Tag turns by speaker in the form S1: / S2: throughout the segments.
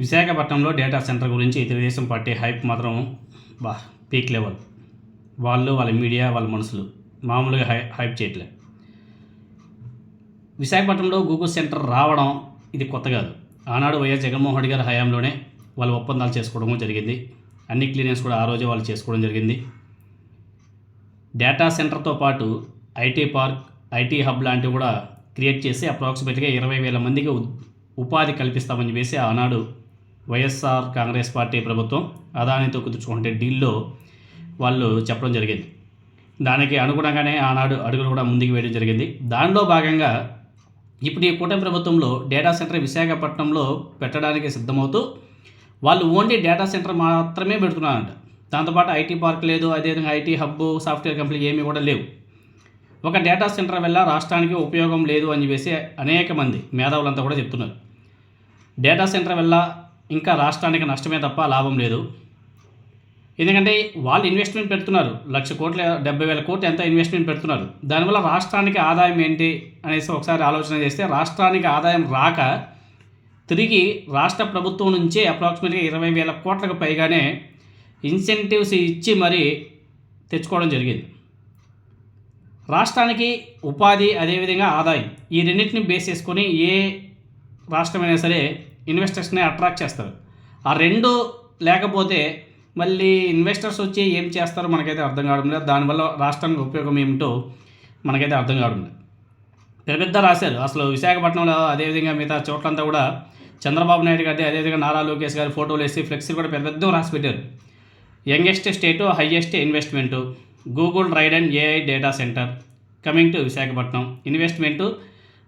S1: విశాఖపట్నంలో data centre గురించి Telugu Desam party hype మాత్రం బా పీక్ లెవెల్. వాళ్ళు వాళ్ళ మీడియా వాళ్ళ మనుషులు మామూలుగా హై హైప్ చేయట్లే. విశాఖపట్నంలో గూగుల్ సెంటర్ రావడం ఇది కొత్త కాదు. ఆనాడు వైఎస్ జగన్మోహన్ రెడ్డి గారి హయాంలోనే వాళ్ళు ఒప్పందాలు చేసుకోవడం జరిగింది. అన్ని క్లియరెన్స్ కూడా ఆ రోజే వాళ్ళు చేసుకోవడం జరిగింది. డేటా సెంటర్తో పాటు ఐటీ పార్క్ ఐటీ హబ్ లాంటివి కూడా క్రియేట్ చేసి అప్రాక్సిమేట్గా ఇరవై వేల మందికి ఉపాధి కల్పిస్తామని చెప్పేసి ఆనాడు వైఎస్ఆర్ కాంగ్రెస్ పార్టీ ప్రభుత్వం అదానితో కుదుర్చుకుంటే డీల్లో వాళ్ళు చెప్పడం జరిగింది. దానికి అనుగుణంగానే ఆనాడు అడుగులు కూడా ముందుకు వేయడం జరిగింది. దానిలో భాగంగా ఇప్పుడు ఈ కూటమి ప్రభుత్వంలో డేటా సెంటర్ విశాఖపట్నంలో పెట్టడానికి సిద్ధమవుతూ వాళ్ళు ఓన్లీ డేటా సెంటర్ మాత్రమే పెడుతున్నారంట. దాంతోపాటు ఐటీ పార్క్ లేదు అదేవిధంగా ఐటీ హబ్ సాఫ్ట్వేర్ కంపెనీ ఏమీ కూడా లేవు. ఒక డేటా సెంటర్ వల్ల రాష్ట్రానికి ఉపయోగం లేదు అని చెప్పేసి అనేక మంది మేధావులంతా కూడా చెప్తున్నారు. డేటా సెంటర్ వల్ల ఇంకా రాష్ట్రానికి నష్టమే తప్ప లాభం లేదు. ఎందుకంటే వాళ్ళు ఇన్వెస్ట్మెంట్ పెడుతున్నారు. లక్ష కోట్ల డెబ్బై వేల కోట్లు ఎంత ఇన్వెస్ట్మెంట్ పెడుతున్నారు. దానివల్ల రాష్ట్రానికి ఆదాయం ఏంటి అనేసి ఒకసారి ఆలోచన చేస్తే రాష్ట్రానికి ఆదాయం రాక తిరిగి రాష్ట్ర ప్రభుత్వం నుంచే అప్రాక్సిమేట్గా ఇరవై వేల కోట్లకు పైగానే ఇన్సెంటివ్స్ ఇచ్చి మరీ తెచ్చుకోవడం జరిగింది. రాష్ట్రానికి ఉపాధి అదేవిధంగా ఆదాయం ఈ రెండింటిని బేస్ చేసుకొని ఏ రాష్ట్రమైనా సరే ఇన్వెస్టర్స్ని అట్రాక్ట్ చేస్తారు. ఆ రెండు లేకపోతే మళ్ళీ ఇన్వెస్టర్స్ వచ్చి ఏం చేస్తారో మనకైతే అర్థం కావడం లేదు. దానివల్ల రాష్ట్రానికి ఉపయోగం ఏమిటో మనకైతే అర్థం కావడం లేదు. పెద్ద పెద్ద రాశారు. అసలు విశాఖపట్నంలో అదేవిధంగా మిగతా చోట్లంతా కూడా చంద్రబాబు నాయుడు గారి అదేవిధంగా నారా లోకేష్ గారి ఫోటోలు వేసి ఫ్లెక్సీలు కూడా పెద్ద పెద్ద రాసి పెట్టారు. Youngest state highest investment Google ride and AI data center coming to Visakhapatnam. Investment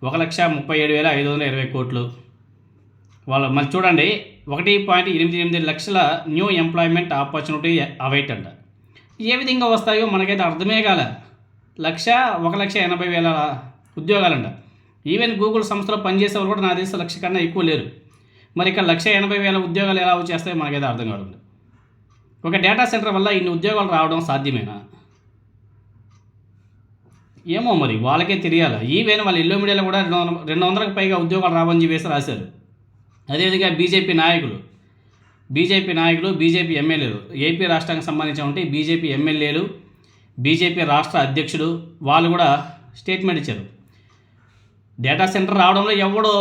S1: ఒక లక్ష ముప్పై ఏడు వేల ఐదు వందల ఇరవై కోట్లు. వాళ్ళు మళ్ళీ చూడండి ఒకటి పాయింట్ ఎనిమిది ఎనిమిది లక్షల న్యూ ఎంప్లాయ్మెంట్ ఆపర్చునిటీ అవైట్ అంట ఏ విధంగా వస్తాయో మనకైతే అర్థమే కాలే. లక్ష ఒక లక్ష ఎనభై వేల ఉద్యోగాలంట. ఈవెన్ గూగుల్ సంస్థలో పనిచేసే వాళ్ళు కూడా నా దేశ లక్ష కన్నా ఎక్కువ లేరు. మరి ఇక్కడ లక్ష ఎనభై వేల ఉద్యోగాలు ఎలా వచ్చేస్తాయో మనకైతే అర్థం కావడం ఒక డేటా సెంటర్ వల్ల ఇన్ని ఉద్యోగాలు రావడం సాధ్యమేనా? ఏమో మరి వాళ్ళకే తెలియాలి? ఈవెన్ వాళ్ళ ఇల్లు మీడియాలో కూడా రెండు వందల రెండు వందలకు పైగా ఉద్యోగాలు రావని చెప్పేసి రాశారు. అదేవిధంగా బీజేపీ నాయకులు బీజేపీ నాయకులు బీజేపీ ఎమ్మెల్యేలు ఏపీ రాష్ట్రానికి సంబంధించినటువంటి బీజేపీ ఎమ్మెల్యేలు బీజేపీ రాష్ట్ర అధ్యక్షుడు వాళ్ళు కూడా స్టేట్మెంట్ ఇచ్చారు. డేటా సెంటర్ రావడంలో ఎవడో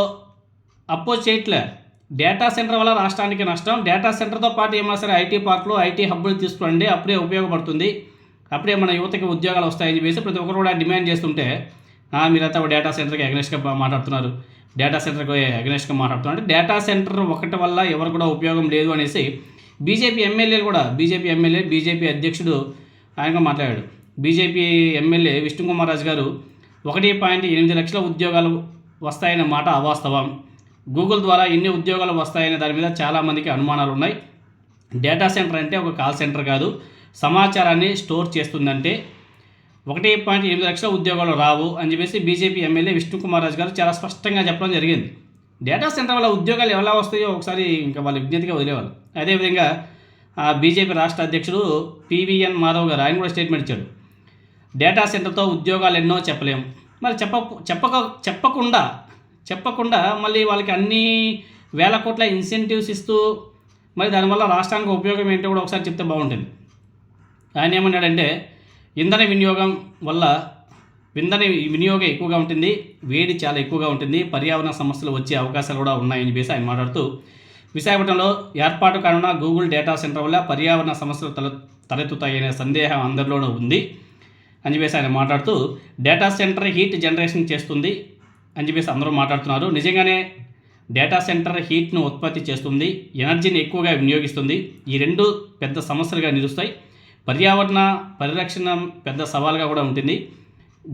S1: అపోజ్ చేయట్లే. డేటా సెంటర్ వల్ల రాష్ట్రానికి నష్టం. డేటా సెంటర్తో పాటు ఏమైనా సరే ఐటీ పార్కులు ఐటీ హబ్బులు తీసుకురండి. అప్పుడే ఉపయోగపడుతుంది. అప్పుడే మన యువతకి ఉద్యోగాలు వస్తాయని చెప్పేసి ప్రతి ఒక్కరు కూడా డిమాండ్ చేస్తుంటే మీరంతా డేటా సెంటర్కి అగ్నెస్ట్గా మాట్లాడుతున్నారు. డేటా సెంటర్కి అగ్నెస్ట్గా మాట్లాడుతున్నారు. అంటే డేటా సెంటర్ ఒకటి వల్ల ఎవరు కూడా ఉపయోగం లేదు అనేసి బీజేపీ ఎమ్మెల్యేలు కూడా బీజేపీ ఎమ్మెల్యే బీజేపీ అధ్యక్షుడు ఆయన మాట్లాడాడు. బీజేపీ ఎమ్మెల్యే విష్ణుకుమార్ రాజు గారు ఒకటి పాయింట్ ఎనిమిది లక్షల ఉద్యోగాలు వస్తాయనే మాట అవాస్తవం. గూగుల్ ద్వారా ఎన్ని ఉద్యోగాలు వస్తాయనే దాని మీద చాలామందికి అనుమానాలు ఉన్నాయి. డేటా సెంటర్ అంటే ఒక కాల్ సెంటర్ కాదు. సమాచారాన్ని స్టోర్ చేస్తుందంటే ఒకటి పాయింట్ ఎనిమిది లక్షల ఉద్యోగాలు రావు అని చెప్పేసి బీజేపీ ఎమ్మెల్యే విష్ణుకుమార్ రాజు గారు చాలా స్పష్టంగా చెప్పడం జరిగింది. డేటా సెంటర్ వల్ల ఉద్యోగాలు ఎలా వస్తాయో ఒకసారి ఇంకా వాళ్ళ విజ్ఞతగా వదిలేవాళ్ళు. అదేవిధంగా ఆ బీజేపీ రాష్ట్ర అధ్యక్షుడు పివిఎన్ మాధవ్ గారు ఆయన కూడా స్టేట్మెంట్ ఇచ్చాడు. డేటా సెంటర్తో ఉద్యోగాలు ఎన్నో చెప్పలేము మరి చెప్ప చెప్పక చెప్పకుండా చెప్పకుండా మళ్ళీ వాళ్ళకి అన్ని వేల కోట్ల ఇన్సెంటివ్స్ ఇస్తూ మరి దానివల్ల రాష్ట్రానికి ఉపయోగం ఏంటో కూడా ఒకసారి చెప్తే బాగుంటుంది. ఆయన ఏమన్నాడంటే ఇంధన వినియోగం వల్ల ఇంధన వినియోగం ఎక్కువగా ఉంటుంది వేడి చాలా ఎక్కువగా ఉంటుంది పర్యావరణ సమస్యలు వచ్చే అవకాశాలు కూడా ఉన్నాయని చెప్పేసి ఆయన మాట్లాడుతూ విశాఖపట్నంలో ఏర్పాటు కానున్న గూగుల్ డేటా సెంటర్ వల్ల పర్యావరణ సమస్యలు తల తలెత్తుతాయనే సందేహం అందరిలోనూ ఉంది అని చెప్పేసి ఆయన మాట్లాడుతూ డేటా సెంటర్ హీట్ జనరేషన్ చేస్తుంది అని చెప్పేసి అందరూ మాట్లాడుతున్నారు. నిజంగానే డేటా సెంటర్ హీట్ను ఉత్పత్తి చేస్తుంది ఎనర్జీని ఎక్కువగా వినియోగిస్తుంది. ఈ రెండు పెద్ద సమస్యలుగా నిలుస్తాయి. పర్యావరణ పరిరక్షణ పెద్ద సవాల్గా కూడా ఉంటుంది.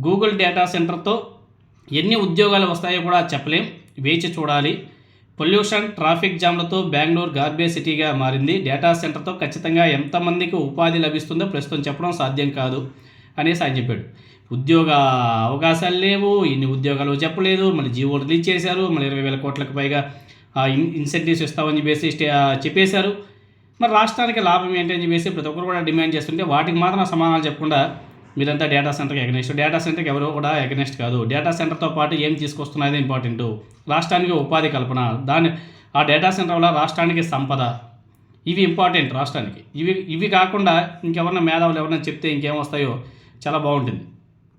S1: గూగుల్ డేటా సెంటర్తో ఎన్ని ఉద్యోగాలు వస్తాయో కూడా చెప్పలేం. వేచి చూడాలి. పొల్యూషన్ ట్రాఫిక్ జామ్లతో బెంగళూరు గార్బేజ్ సిటీగా మారింది. డేటా సెంటర్తో ఖచ్చితంగా ఎంతమందికి ఉపాధి లభిస్తుందో ప్రస్తుతం చెప్పడం సాధ్యం కాదు అనేసి ఆయన చెప్పాడు. ఉద్యోగ అవకాశాలు లేవు. ఇన్ని ఉద్యోగాలు చెప్పలేదు. మళ్ళీ జీవో రిలీజ్ చేశారు. మళ్ళీ ఇరవై వేల కోట్లకు పైగా ఇన్ ఇన్సెంటివ్స్ ఇస్తామని చెప్పేసి చెప్పేశారు. మరి రాష్ట్రానికి లాభం ఏంటి అని చెప్పేసి ప్రతి ఒక్కరు కూడా డిమాండ్ చేస్తుంటే వాటికి మాత్రం సమాధానాలు చెప్పకుండా మీరంతా డేటా సెంటర్కి ఎగనెస్ట్ డేటా సెంటర్కి ఎవరు కూడా ఎగనెస్ట్ కాదు. డేటా సెంటర్తో పాటు ఏం తీసుకొస్తున్నది ఇంపార్టెంట్ రాష్ట్రానికి ఉపాధి కల్పన దాని ఆ డేటా సెంటర్ వల్ల రాష్ట్రానికి సంపద ఇవి ఇంపార్టెంట్ రాష్ట్రానికి. ఇవి ఇవి కాకుండా ఇంకెవరన్నా మేధావులు ఎవరన్నా చెప్తే ఇంకేం వస్తాయో చాలా బాగుంటుంది.